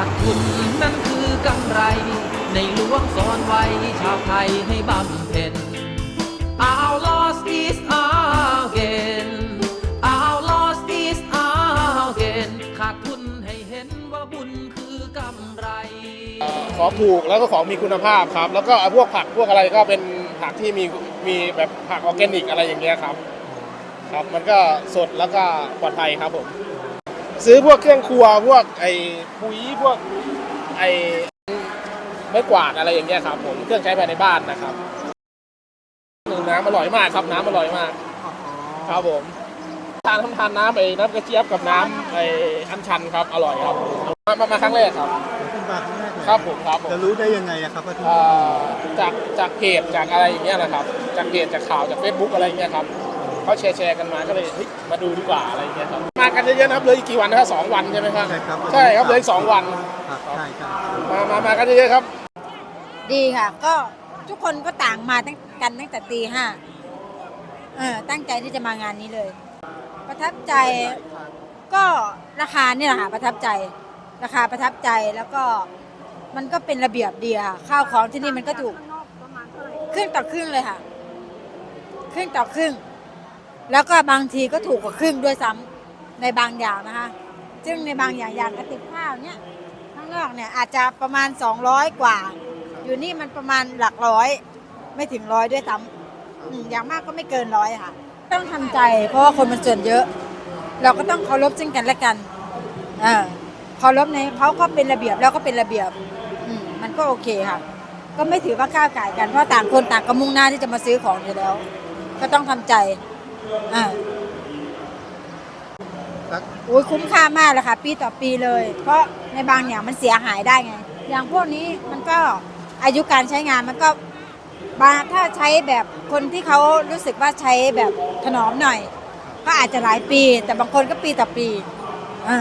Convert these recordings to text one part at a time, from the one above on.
ขาดทุนนั่นคือกำไร ในหลวงสอนไว้ชาวไทยให้บำเพ็ญ Our loss is our gain Our loss is our gain ขาดทุนให้เห็นว่าบุญคือกำไร ของถูกแล้วก็ของมีคุณภาพครับ แล้วก็พวกผักพวกอะไรก็เป็นผักที่มีมีแบบผักออร์แกนิกอะไรอย่างเงี้ยครับ ครับมันก็สดแล้วก็ปลอดภัยครับผม ซื้อพวกเครื่องครัวพวกไอ้ปุ๋ยพวกไอ้ไม้กวาดอะไรอย่างเงี้ยครับผมเครื่องใช้ภายในบ้านนะครับน้ำอร่อยมากครับน้ำอร่อยมากครับผมทานทำทานน้ำไอ้น้ำกระเจี๊ยบกับน้ำไอ้อัญชันครับอร่อยครับมามามาครั้งแรกครับเป็นปลาครั้งแรกเลยครับผมครับผมจะรู้ได้ยังไงอะครับว่าที่เอ่นี่อจากจากเพจจากอะไรอย่างเงี้ยนะครับ จากเพจจากข่าวจาก Facebook อะไรอย่างเงี้ยครับ เขาแชร์แชร์กันมาก็เลยเฮ้ยมาดูดีกว่าอะไรอย่างเงี้ยครับมากันเยอะๆนะครับเหลยอีกกี่วันนะครับสองวันใช่ไหมครับใช่ครับ ใช่ครับเหลยอีกสองวันครับใช่ใช่มามามากันเยอะๆครับ ดีค่ะ ก็ทุกคนก็ต่างมาตั้งกันตั้งแต่ตีห้าเออตั้งใจที่จะมางานนี้เลย ประทับใจก็ราคาเนี่ยแหละค่ะประทับใจ ราคาประทับใจแล้วก็มันก็เป็นระเบียบดีค่ะข้าวของที่นี่มันก็ถูกครึ่งต่อครึ่งเลยค่ะครึ่งต่อครึ่ง แล้วก็บางทีก็ถูกกว่าครึ่งด้วยซ้ำในบางอย่างนะคะ ซึ่งในบางอย่างอย่างกระติบข้าวเนี่ยข้างนอกเนี่ยอาจจะประมาณ 200 กว่า อยู่นี่มันประมาณหลักร้อย ไม่ถึงร้อยด้วยซ้ำอืมอย่างมากก็ไม่เกินร้อยค่ะ ต้องทำใจ เพราะว่าคนมันส่วนเยอะ เราก็ต้องเคารพซึ่งกันและกันเออเคารพในเขาก็เป็นระเบียบแล้วก็เป็นระเบียบอืมมันก็โอเคค่ะ ก็ไม่ถือว่าก้าวไก่ายกันเพราะต่างคนต่างก็มุ่งหน้าที่จะมาซื้อของอยู่แล้ว ก็ต้องทำใจ อ่าครับโอ้ยคุ้มค่ามากเลยค่ะ ปีต่อปีเลย เพราะในบางอย่างมันเสียหายได้ไง อย่างพวกนี้มันก็อายุการใช้งานมันก็บางถ้าใช้แบบคนที่เขารู้สึกว่าใช้แบบถนอมหน่อย ก็อาจจะหลายปี แต่บางคนก็ปีต่อปีอ่า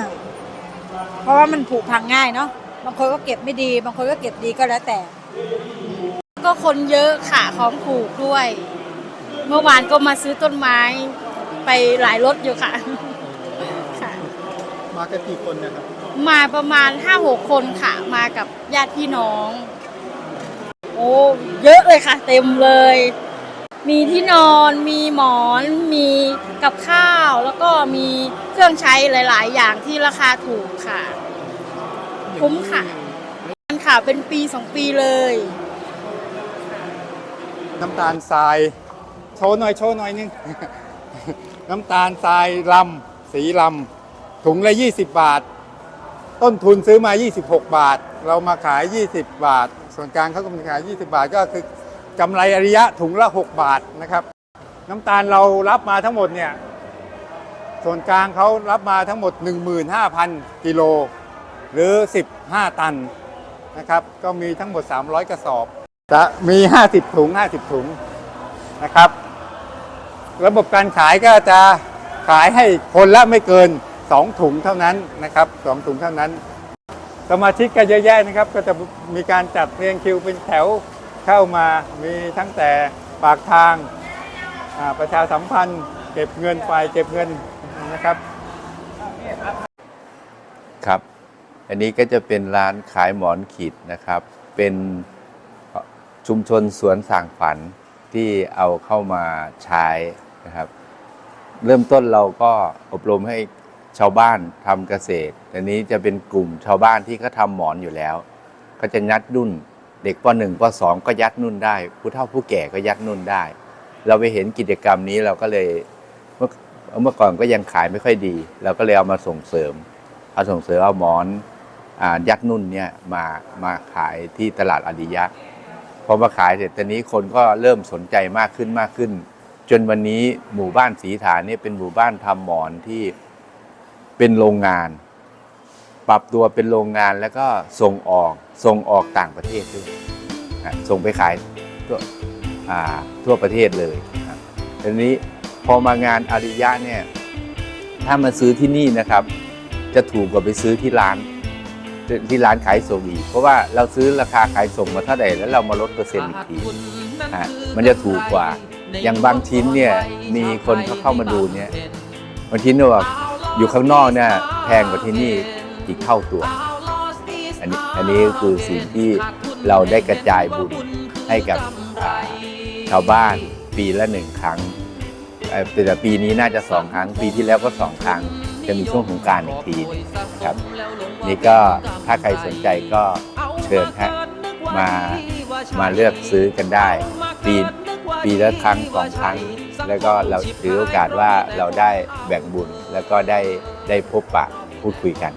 เพราะว่ามันผุพังง่ายเนาะบางคนก็เก็บไม่ดี บางคนก็เก็บดีก็แล้วแต่ ก็คนเยอะค่ะของถูกด้วย เมื่อวานก็มาซื้อต้นไม้ไปหลายรถอยู่ค่ะ ค่ะ มากันกี่คนนะครับ มาประมาณห้าหกคนค่ะ มากับญาติพี่น้อง โอ้เยอะเลยค่ะ เต็มเลย มีที่นอนมีหมอนมีกับข้าว แล้วก็มีเครื่องใช้หลาย ๆ อย่างที่ราคาถูกค่ะ คุ้มค่ะมันค่ะเป็นปีสองปีเลย น้ำตาลทราย โชว์หน่อยโชว์หน่อยนึง น้ำตาลทรายลำสีลำถุงละ 20 บาท ต้นทุนซื้อมา 26 บาท เรามาขาย 20 บาท ส่วนกลางเขาก็มาขาย 20 บาทก็คือกำไรอริยะถุงละ 6 บาทนะครับ น้ำตาลเรารับมาทั้งหมดเนี่ยส่วนกลางเขารับมาทั้งหมด 15,000 กิโล หรือ 15 ตันนะครับ ก็มีทั้งหมด 300 กระสอบ จะมี 50 ถุง 50 ถุงนะครับ ระบบการขายก็จะขายให้คนละไม่เกิน 2 ถุงเท่านั้นนะครับ2ถุงเท่านั้น สมาชิกก็เยอะแยะนะครับ ก็จะมีการจัดเรียงคิวเป็นแถวเข้ามามีทั้งแต่ปากทางประชาสัมพันธ์ เก็บเงินไฟเก็บเงินนะครับ ครับ อันนี้ก็จะเป็นร้านขายหมอนขีดนะครับ เป็นชุมชนสวนสางฝันที่เอาเข้ามาใช้ นะครับ เริ่มต้นเราก็อบรมให้ชาวบ้านทำเกษตรอันนี้จะเป็นกลุ่มชาวบ้านที่เขาทำหมอนอยู่แล้ว ก็จะยัดนุ่น เด็กป .1 ป .2 ก็ยัดนุ่นได้ ผู้เฒ่าผู้แก่ก็ยัดนุ่นได้ เราไปเห็นกิจกรรมนี้เราก็เลยเมื่อเมื่อก่อนก็ยังขายไม่ค่อยดี เราก็เลยเอามาส่งเสริมเอาส่งเสริมเอาหมอนอยักษ์นุ่นเนี่ยมามาขายที่ตลาดอดิยะพอมาขายเสร็จตอนนี้คนก็เริ่มสนใจมากขึ้นมากขึ้น จนวันนี้หมู่บ้านสีฐานเนี่ยเป็นหมู่บ้านทำหมอนที่เป็นโรงงาน ปรับตัวเป็นโรงงานแล้วก็ส่งออกส่งออกต่างประเทศด้วยอะส่งไปขายทั่วอ่าทั่วประเทศเลยครับทีนี้พอมางานอาริยะเนี่ยถ้ามาซื้อที่นี่นะครับ จะถูกกว่าไปซื้อที่ร้านที่ร้านขายส่งอีกเพราะว่าเราซื้อราคาขายส่งมาเท่าไหร่แล้วเรามาลดเปอร์เซ็นต์อีกทีอะมันจะถูกกว่า อย่างบางชิ้นเนี่ยมีคนเขาเข้ามาดูเนี่ยบางชิ้นเนี่ยว่าอยู่ข้างนอกเนี่ยแพงกว่าที่นี่อีกเท่าตัว อันนี้อันนี้ก็คือสิ่งที่เราได้กระจายบุญให้กับชาวบ้านปีละหนึ่งครั้งแต่ปีนี้น่าจะสองครั้ง ปีที่แล้วก็สองครั้ง จะมีช่วงของการอีกทีหนึ่งนะครับ นี่ก็ถ้าใครสนใจก็เชิญฮะมามาเลือกซื้อกันได้ปี ปีละครั้งสองครั้ง แล้วก็เราถือโอกาสว่าเราได้แบ่งบุญแล้วก็ได้ได้พบปะพูดคุยกัน